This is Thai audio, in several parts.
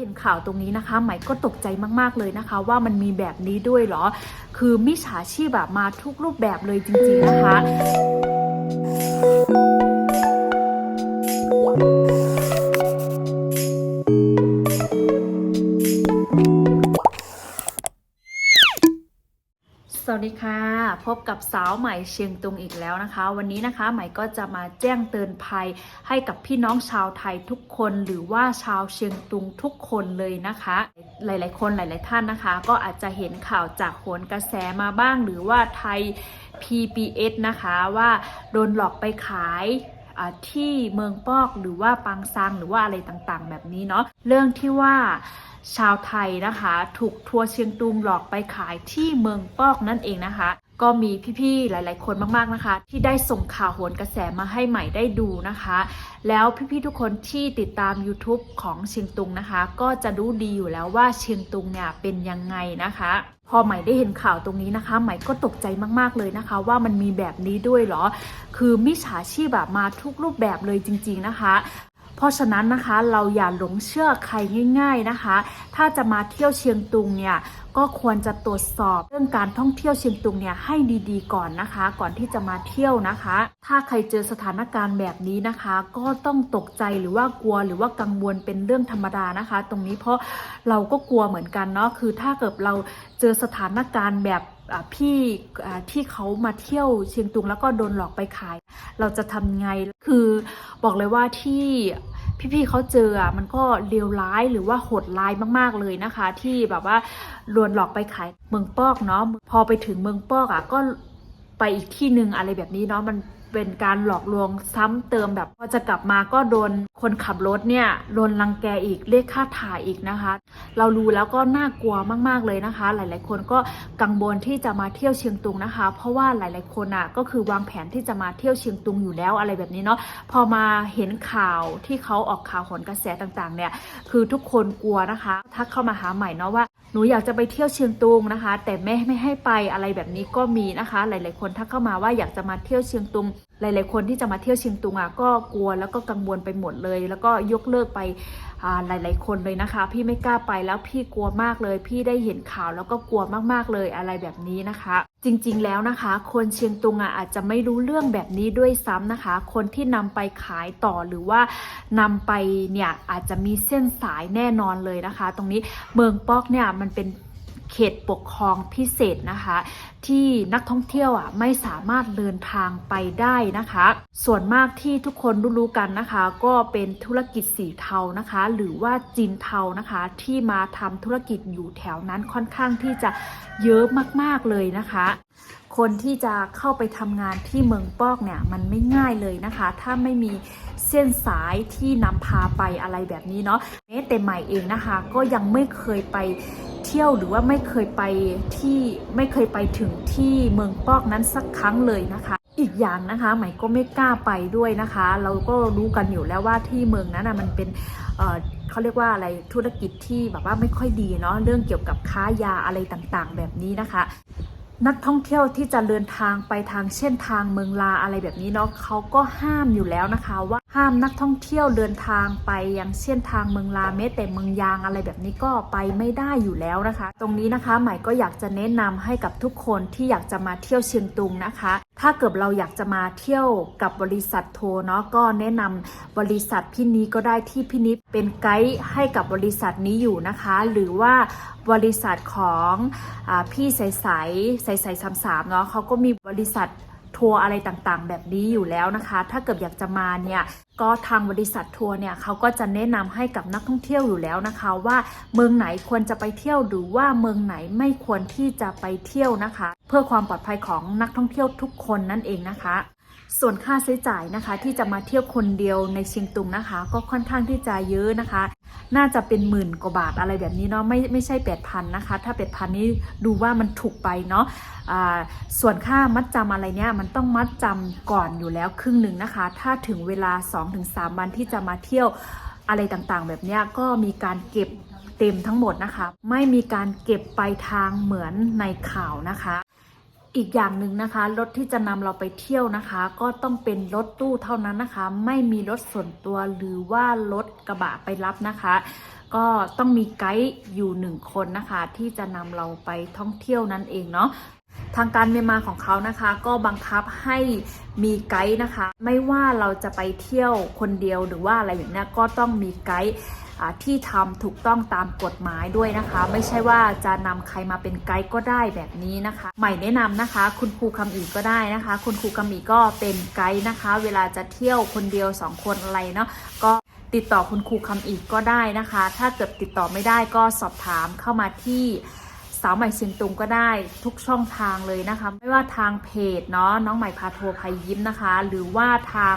เห็นข่าวตรงนี้นะคะไหมก็ตกใจมากๆเลยนะคะ ว่ามันมีแบบนี้ด้วยเหรอ คือมิจฉาชีพแบบมาทุกรูปแบบเลยจริงๆนะคะ วัสดีค่ะ พบกับสาวใหม่เชียงตุงอีกแล้วนะคะ วันนี้นะคะใหม่ก็จะมาแจ้งเตือนภัยให้กับพี่น้องชาวไทยทุกคนหรือว่าชาวเชียงตุงทุกคนเลยนะคะ หลายๆ คนหลาย ๆ ท่านนะคะ ก็อาจจะเห็นข่าวจากโหนกระแสมาบ้าง หรือว่าไทย PBS นะคะว่าโดนหลอกไปขายที่เมืองปอกหรือว่าปังซังหรือว่าอะไรต่างๆ แบบนี้เนาะเรื่องที่ว่า ชาวไทยนะคะ ถูกทัวร์เชียงตุงหลอกไปขายที่เมืองปอกนั่นเองนะคะ ก็มีพี่ๆหลาย ๆ คนมากๆนะคะ ที่ได้ส่งข่าวโหนกระแสมาให้ใหม่ได้ดูนะคะ แล้วพี่ๆทุกคนที่ติดตาม YouTube ของเชียงตุงนะคะ ก็จะรู้ดีอยู่แล้วว่าเชียงตุงเนี่ยเป็นยังไงนะคะพอใหม่ได้เห็นข่าวตรงนี้นะคะ ใหม่ก็ตกใจมากๆเลยนะคะ ว่ามันมีแบบนี้ด้วยเหรอ คือมิจฉาชีพแบบมาทุกรูปแบบเลยจริง ๆนะคะ เพราะฉะนั้นนะคะเราอย่าหลงเชื่อใครง่าย ๆนะคะ ถ้าจะมาเที่ยวเชียงตุงเนี่ยก็ควรจะตรวจสอบเรื่องการท่องเที่ยวเชียงตุงเนี่ยให้ดีๆ ก่อนนะคะ ก่อนที่จะมาเที่ยวนะคะ ถ้าใครเจอสถานการณ์แบบนี้นะคะ ก็ต้องตกใจหรือว่ากลัวหรือว่ากังวลเป็นเรื่องธรรมดานะคะ ตรงนี้เพราะเราก็กลัวเหมือนกันเนาะคือถ้าเกิดเราเจอสถานการณ์แบบ พี่ที่เขามาเที่ยวเชียงตุงแล้วก็โดนหลอกไปขาย เราจะทำไงคือบอกเลยว่าที่พี่ๆเขาเจอมันก็เลวร้ายหรือว่าโหดร้ายมากๆเลยนะคะ ที่แบบว่าลวนหลอกไปขายเมืองปอกเนาะพอไปถึงเมืองปอกอะก็ไปอีกที่หนึ่งอะไรแบบนี้เนาะมัน เป็นการหลอกลวงซ้ำเติมแบบพอจะกลับมาก็โดนคนขับรถเนี่ยโดนรังแกอีกเรียกค่าถ่ายอีกนะคะ เรารู้แล้วก็น่ากลัวมากๆเลยนะคะ หลายๆ คนก็กังวลที่จะมาเที่ยวเชียงตุงนะคะ เพราะว่าหลายๆคนอะก็คือวางแผนที่จะมาเที่ยวเชียงตุงอยู่แล้วอะไรแบบนี้เนาะพอมาเห็นข่าวที่เขาออกข่าวผลกระแสต่างๆเนี่ยคือทุกคนกลัวนะคะ ทักเข้ามาหาใหม่เนาะว่า หนูอยากจะไปเที่ยวเชียงตุงนะคะ แต่แม่ไม่ให้ไปอะไรแบบนี้ก็มีนะคะ หลาย ๆ คนทักเข้ามาว่าอยากจะมาเที่ยวเชียงตุง หลาย ๆ คนที่จะมาเที่ยวเชียงตุงอะก็กลัวแล้วก็กังวลไปหมดเลย แล้วก็ยกเลิกไป หลาย ๆ คนเลยนะคะ พี่ไม่กล้าไปแล้วพี่กลัวมากเลย พี่ได้เห็นข่าวแล้วก็กลัวมากๆเลยอะไรแบบนี้นะคะ จริงๆแล้วนะคะ คนเชียงตุงอาจจะไม่รู้เรื่องแบบนี้ด้วยซ้ำนะคะ คนที่นำไปขายต่อหรือว่านำไปเนี่ยอาจจะมีเส้นสายแน่นอนเลยนะคะ ตรงนี้เมืองปอกเนี่ยมันเป็น เขตปกครองพิเศษนะคะ ที่นักท่องเที่ยวอะไม่สามารถเดินทางไปได้นะคะ ส่วนมากที่ทุกคนรู้ๆกันนะคะ ก็เป็นธุรกิจสีเทานะคะ หรือว่าจีนเทานะคะ ที่มาทำธุรกิจอยู่แถวนั้นค่อนข้างที่จะเยอะมากๆเลยนะคะคนที่จะเข้าไปทำงานที่เมืองปอกเนี่ยมันไม่ง่ายเลยนะคะ ถ้าไม่มีเส้นสายที่นำพาไปอะไรแบบนี้เนาะแม้แต่ใหม่เองนะคะ ก็ยังไม่เคยไป เที่ยวหรือว่าไม่เคยไปที่ไม่เคยไปถึงที่เมืองปอกนั้นสักครั้งเลยนะคะอีกอย่างนะคะใหม่ก็ไม่กล้าไปด้วยนะคะ เราก็รู้กันอยู่แล้วว่าที่เมืองนั้นนะมันเป็นเเขาเรียกว่าอะไรธุรกิจที่แบบว่าไม่ค่อยดีเนาะเรื่องเกี่ยวกับค้ายาอะไรต่างๆ แบบนี้นะคะ นักท่องเที่ยวที่จะเดินทางไปทางเส้นทางเมืองลาอะไรแบบนี้เนาะเขาก็ห้ามอยู่แล้วนะคะว่า ห้ามนักท่องเที่ยวเดินทางไปยังเส้นทางเมืองลาแม้แต่เมืองยางอะไรแบบนี้ก็ไปไม่ได้อยู่แล้วนะคะ ตรงนี้นะคะใหม่ก็อยากจะแนะนำให้กับทุกคนที่อยากจะมาเที่ยวเชียงตุงนะคะ ถ้าเกิดเราอยากจะมาเที่ยวกับบริษัททัวร์เนาะก็แนะนำบริษัทพี่นี้ก็ได้ที่พี่นิดเป็นไกด์ให้กับบริษัทนี้อยู่นะคะ หรือว่าบริษัทของอพี่ใสใสใสใสสามสามเนาะเขาก็มีบริษัท ทัวร์อะไรต่างๆ แบบนี้อยู่แล้วนะคะ ถ้าเกิดอยากจะมาเนี่ยก็ทางบริษัททัวร์เนี่ยเขาก็จะแนะนำให้กับนักท่องเที่ยวอยู่แล้วนะคะ ว่าเมืองไหนควรจะไปเที่ยวหรือว่าเมืองไหนไม่ควรที่จะไปเที่ยวนะคะ เพื่อความปลอดภัยของนักท่องเที่ยวทุกคนนั่นเองนะคะ ส่วนค่าใช้จ่ายนะคะที่จะมาเที่ยวคนเดียวในเชียงตุงนะคะ ก็ค่อนข้างที่จะเยอะนะคะ น่าจะเป็นหมื่นกว่าบาทอะไรแบบนี้เนาะไม่ไม่ใช่แปดพันนะคะ ถ้าแปดพันนี้ดูว่ามันถูกไปเนาะอ่าส่วนค่ามัดจำอะไรเนี่ยมันต้องมัดจำก่อนอยู่แล้วครึ่งหนึ่งนะคะ ถ้าถึงเวลา 2-3 วันที่จะมาเที่ยวอะไรต่างๆ แบบนี้ก็มีการเก็บเต็มทั้งหมดนะคะ ไม่มีการเก็บไปทางเหมือนในข่าวนะคะ อีกอย่างหนึ่งนะคะรถที่จะนำเราไปเที่ยวนะคะ ก็ต้องเป็นรถตู้เท่านั้นนะคะ ไม่มีรถส่วนตัวหรือว่ารถกระบะไปรับนะคะ ก็ต้องมีไกด์อยู่หนึ่งคนนะคะ ที่จะนำเราไปท่องเที่ยวนั่นเองเนาะ ทางการเมียนมาของเขานะคะก็บังคับให้มีไกด์นะคะ ไม่ว่าเราจะไปเที่ยวคนเดียวหรือว่าอะไรอย่างนี้ก็ต้องมีไกด์ที่ทำถูกต้องตามกฎหมายด้วยนะคะ ไม่ใช่ว่าจะนำใครมาเป็นไกด์ก็ได้แบบนี้นะคะ ใหม่แนะนำนะคะ คุณครูคำอีก็ได้นะคะ คุณครูคำอีก็เป็นไกด์นะคะ เวลาจะเที่ยวคนเดียวสองคนอะไรเนาะก็ติดต่อคุณครูคำอีกก็ได้นะคะ ถ้าเกิดติดต่อไม่ได้ก็สอบถามเข้ามาที่ สาวใหม่เชียงตุงก็ได้ทุกช่องทางเลยนะคะ ไม่ว่าทางเพจเนาะน้องใหม่พาโทรภัยยิ้มนะคะ หรือว่าทาง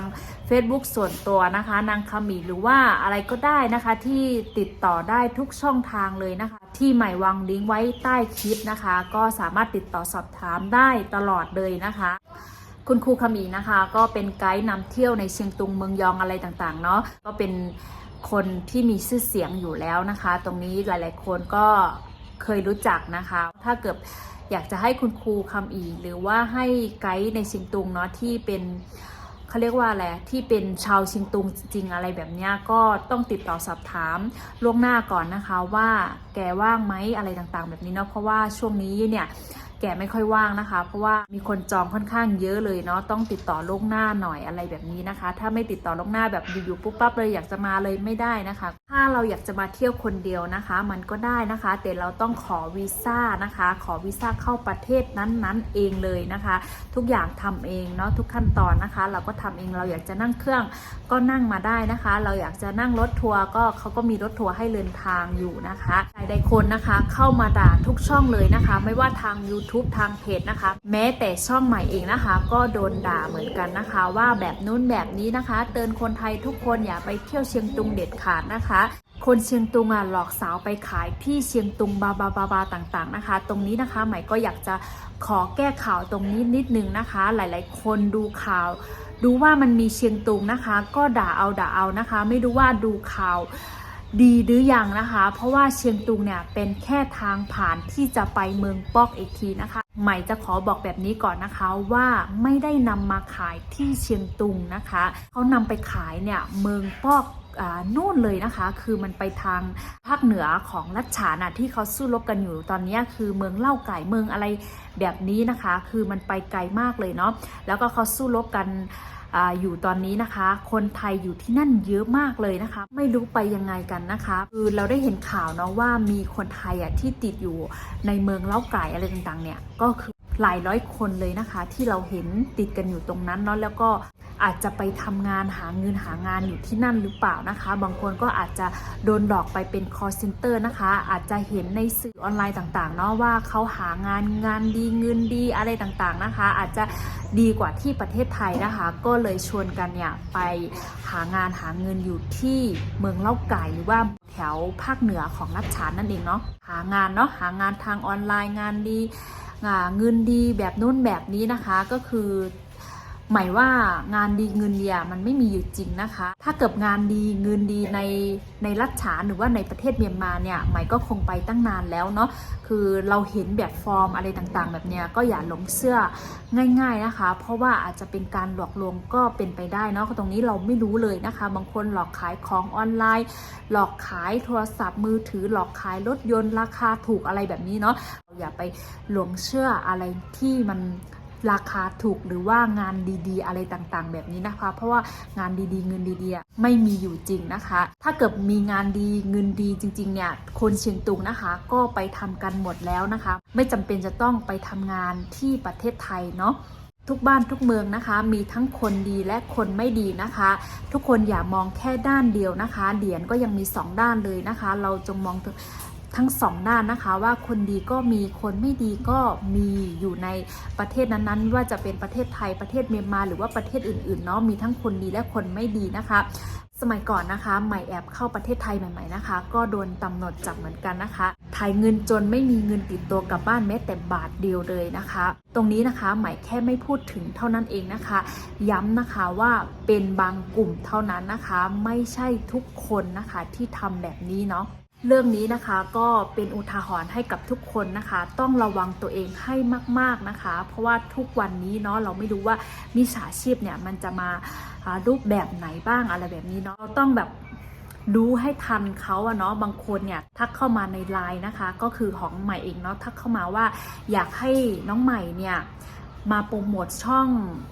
Facebook ส่วนตัวนะคะ นางคามีหรือว่าอะไรก็ได้นะคะที่ติดต่อได้ทุกช่องทางเลยนะคะ ที่ใหม่วางลิงก์ไว้ใต้คลิปนะคะ ก็สามารถติดต่อสอบถามได้ตลอดเลยนะคะคุณครูขมีนะคะ ก็เป็นไกด์นำเที่ยวในเชียงตุงเมืองยองอะไรต่างๆเนาะก็เป็นคนที่มีชื่อเสียงอยู่แล้วนะคะ ตรงนี้หลายๆคนก็ เคยรู้จักนะคะ ถ้าเกิดอยากจะให้คุณครูคำอีหรือว่าให้ไกด์ในชิงตุงเนาะที่เป็นเขาเรียกว่าอะไรที่เป็นชาวชิงตุงจริงอะไรแบบนี้ก็ต้องติดต่อสอบถามล่วงหน้าก่อนนะคะว่าแกว่างไหมอะไรต่างๆ แบบนี้เนาะเพราะว่าช่วงนี้เนี่ย แกไม่ค่อยว่างนะคะ เพราะว่ามีคนจองค่อนข้างเยอะเลยเนาะต้องติดต่อล่วงหน้าหน่อยอะไรแบบนี้นะคะ ถ้าไม่ติดต่อล่วงหน้าแบบอยู่ๆปุ๊บปั๊บเลยอยากจะมาเลยไม่ได้นะคะ ถ้าเราอยากจะมาเที่ยวคนเดียวนะคะ มันก็ได้นะคะ แต่เราต้องขอวีซ่านะคะ ขอวีซ่าเข้าประเทศนั้นๆเองเลยนะคะ ทุกอย่างทำเองเนาะทุกขั้นตอนนะคะ เราก็ทำเองเราอยากจะนั่งเครื่องก็นั่งมาได้นะคะ เราอยากจะนั่งรถทัวร์ก็เขาก็มีรถทัวร์ให้เดินทางอยู่นะคะใดๆคนนะคะ เข้ามาด่าทุกช่องเลยนะคะ ไม่ว่าทาง YouTube ทางเพจนะคะ แม้แต่ช่องใหม่เองนะคะ ก็โดนด่าเหมือนกันนะคะ ว่าแบบนู้นแบบนี้นะคะ เตือนคนไทยทุกคนอย่าไปเที่ยวเชียงตุงเด็ดขาดนะคะคนเชียงตุงอะหลอกสาวไปขายที่เชียงตุงบาบาบาบาต่างๆนะคะ ตรงนี้นะคะใหม่ก็อยากจะขอแก้ข่าวตรงนี้นิดนึงนะคะ หลายๆ คนดูข่าว ดูว่ามันมีเชียงตุงนะคะ ก็ด่าเอาด่าเอานะคะ ไม่รู้ว่าดูข่าว ดีหรือยังนะคะ เพราะว่าเชียงตุงเนี่ยเป็นแค่ทางผ่านที่จะไปเมืองปอกอีกทีนะคะ ใหม่จะขอบอกแบบนี้ก่อนนะคะว่าไม่ได้นำมาขายที่เชียงตุงนะคะเขานำไปขายเนี่ยเมืองปอกอ่านู่นเลยนะคะ คือมันไปทางภาคเหนือของรัชฉานะที่เขาสู้รบกันอยู่ตอนนี้คือเมืองเล่าไก่เมืองอะไรแบบนี้นะคะ คือมันไปไกลมากเลยเนาะแล้วก็เขาสู้รบกัน ออยู่ตอนนี้นะคะ คนไทยอยู่ที่นั่นเยอะมากเลยนะคะ ไม่รู้ไปยังไงกันนะคะ คือเราได้เห็นข่าวเนาะว่ามีคนไทยอะที่ติดอยู่ในเมืองเล่าไก่อะไรต่างๆเนี่ยก็คือ หลายร้อยคนเลยนะคะ ที่เราเห็นติดกันอยู่ตรงนั้นเนาะแล้วก็อาจจะไปทำงานหาเงินหางานอยู่ที่นั่นหรือเปล่านะคะ บางคนก็อาจจะโดนหลอกไปเป็น call center นะคะ อาจจะเห็นในสื่อออนไลน์ต่างๆเนาะว่าเขาหางานงานดีเงินดีอะไรต่างๆนะคะ อาจจะดีกว่าที่ประเทศไทยนะคะ ก็เลยชวนกันเนี่ยไปหางานหาเงินอยู่ที่เมืองเล่าไก่หรือว่าแถวภาคเหนือของรัชฉานนั่นเองเนาะหางานเนาะหางานทางออนไลน์งานดี เงินดีแบบนู้นแบบนี้นะคะก็คือ หมายว่างานดีเงินดีมันไม่มีอยู่จริงนะคะ ถ้าเกิดงานดีเงินดีในในรัฐฉานหรือว่าในประเทศเมียนมาเนี่ยหมายก็คงไปตั้งนานแล้วเนาะคือเราเห็นแบบฟอร์มอะไรต่างๆ แบบเนี้ยก็อย่าหลงเชื่อง่ายๆนะคะ เพราะว่าอาจจะเป็นการหลอกลวงก็เป็นไปได้เนาะตรงนี้เราไม่รู้เลยนะคะ บางคนหลอกขายของออนไลน์ หลอกขายโทรศัพท์มือถือ หลอกขายรถยนต์ราคาถูกอะไรแบบนี้เนาะอย่าไปหลงเชื่ออะไรที่มัน ราคาถูกหรือว่างานดีๆ อะไรต่างๆ แบบนี้นะคะ เพราะว่างานดีๆ เงินดีๆ ไม่มีอยู่จริงนะคะ ถ้าเกิดมีงานดีเงินดีจริงๆเนี่ยคนเชียงตุงนะคะ ก็ไปทำกันหมดแล้วนะคะ ไม่จำเป็นจะต้องไปทำงานที่ประเทศไทยเนาะทุกบ้านทุกเมืองนะคะ มีทั้งคนดีและคนไม่ดีนะคะ ทุกคนอย่ามองแค่ด้านเดียวนะคะเหรียญก็ยังมีสองด้านเลยนะคะ เราจงมอง ทั้งสองด้านนะคะว่าคนดีก็มีคนไม่ดีก็มีอยู่ในประเทศนั้นๆ ว่าจะเป็นประเทศไทยประเทศเมียนมา หรือว่าประเทศอื่นๆเนาะมีทั้งคนดีและคนไม่ดีนะคะสมัยก่อนนะคะใหม่แอบเข้าประเทศไทยใหม่ๆนะคะ ก็โดนตำรวจจับเหมือนกันนะคะถ่ายเงินจนไม่มีเงินติดตัวกลับบ้านแม้แต่บาทเดียวเลยนะคะ ตรงนี้นะคะใหม่แค่ไม่พูดถึงเท่านั้นเองนะคะ ย้ำนะคะว่าเป็นบางกลุ่มเท่านั้นนะคะ ไม่ใช่ทุกคนนะคะที่ทำแบบนี้เนาะ เรื่องนี้นะคะก็เป็นอุทาหรณ์ให้กับทุกคนนะคะ ต้องระวังตัวเองให้มาก ๆนะคะ เพราะว่าทุกวันนี้เนาะเราไม่รู้ว่ามิจฉาชีพเนี่ยมันจะมาารูปแบบไหนบ้างอะไรแบบนี้เนาะเราต้องแบบรู้ให้ทันเขาอะเนาะบางคนเนี่ยทักเข้ามาในไลน์นะคะ ก็คือของใหม่เองเนาะทักเข้ามาว่าอยากให้น้องใหม่เนี่ย มาโปรโมทช่อง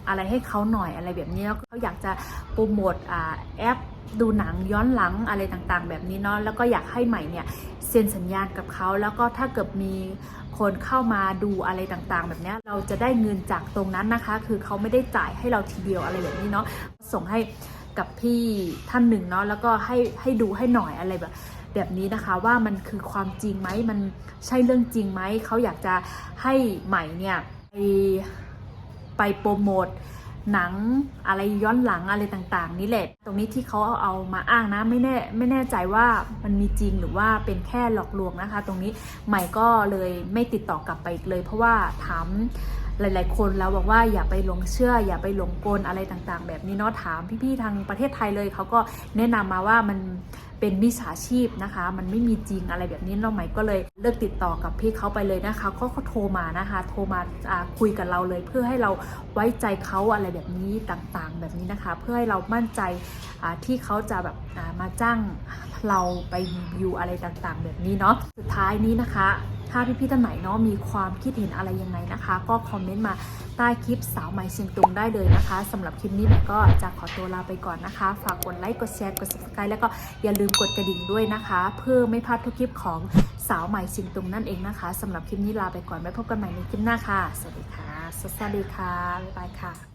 อะไรให้เขาหน่อยอะไรแบบนี้แล้วเขาอยากจะโปรโมทอแอปดูหนังย้อนหลังอะไรต่างๆ แบบนี้เนาะแล้วก็อยากให้ใหม่เนี่ยเซ็นสัญญาณกับเขาแล้วก็ถ้าเกิดมีคนเข้ามาดูอะไรต่างๆ แบบนี้เราจะได้เงินจากตรงนั้นนะคะ คือเขาไม่ได้จ่ายให้เราทีเดียวอะไรแบบนี้เนาะส่งให้กับพี่ท่านหนึ่งเนาะแล้วก็ให้ให้ดูให้หน่อยอะไรแบบแบบนี้นะคะว่ามันคือความจริงไหมมันใช่เรื่องจริงไหมเขาอยากจะให้ใหม่เนี่ย ไปไปโปรโมทหนังอะไรย้อนหลังอะไรต่างๆ นี่แหละ ตรงนี้ที่เขาเอาเอามาอ้างนะไม่แน่ไม่แน่ใจว่ามันมีจริงหรือว่าเป็นแค่หลอกลวงนะคะ ตรงนี้ใหม่ก็เลยไม่ติดต่อกลับไปอีกเลย เพราะว่าถาม หลาย ๆ คนแล้วบอกว่าอย่าไปหลงเชื่อ อย่าไปหลงกลอะไรต่างๆ แบบนี้เนาะถามพี่ๆทางประเทศไทยเลยเขาก็แนะนำมาว่ามันเป็นมิจฉาชีพนะคะ มันไม่มีจริงอะไรแบบนี้น้องใหมก็เลยเลิกติดต่อกับพี่เขาไปเลยนะคะก็เขาโทรมานะคะ โทรมาคุยกับเราเลย เพื่อให้เราไว้ใจเขาอะไรแบบนี้ต่างๆ แบบนี้นะคะ เพื่อให้เรามั่นใจที่เขาจะแบบมาจ้างเราไปรีวิวอะไรต่างๆ แบบนี้เนาะสุดท้ายนี้นะคะ ถ้าพี่ๆท่านไหนเนาะมีความคิดเห็นอะไรยังไงนะคะ ก็คอมเมนต์มาใต้คลิปสาวใหม่เชียงตุงได้เลยนะคะสำหรับคลิปนี้ใหม่ก็จะขอตัวลาไปก่อนนะคะ ฝากกดไลค์กดแชร์กด subscribe แล้วก็อย่าลืมกดกระดิ่งด้วยนะคะ เพื่อไม่พลาดทุกคลิปของสาวใหม่เชียงตุงนั่นเองนะคะสำหรับคลิปนี้ลาไปก่อนไว้พบกันใหม่ในคลิปหน้าค่ะสวัสดีค่ะสวัสดีค่ะบ๊ายบายค่ะ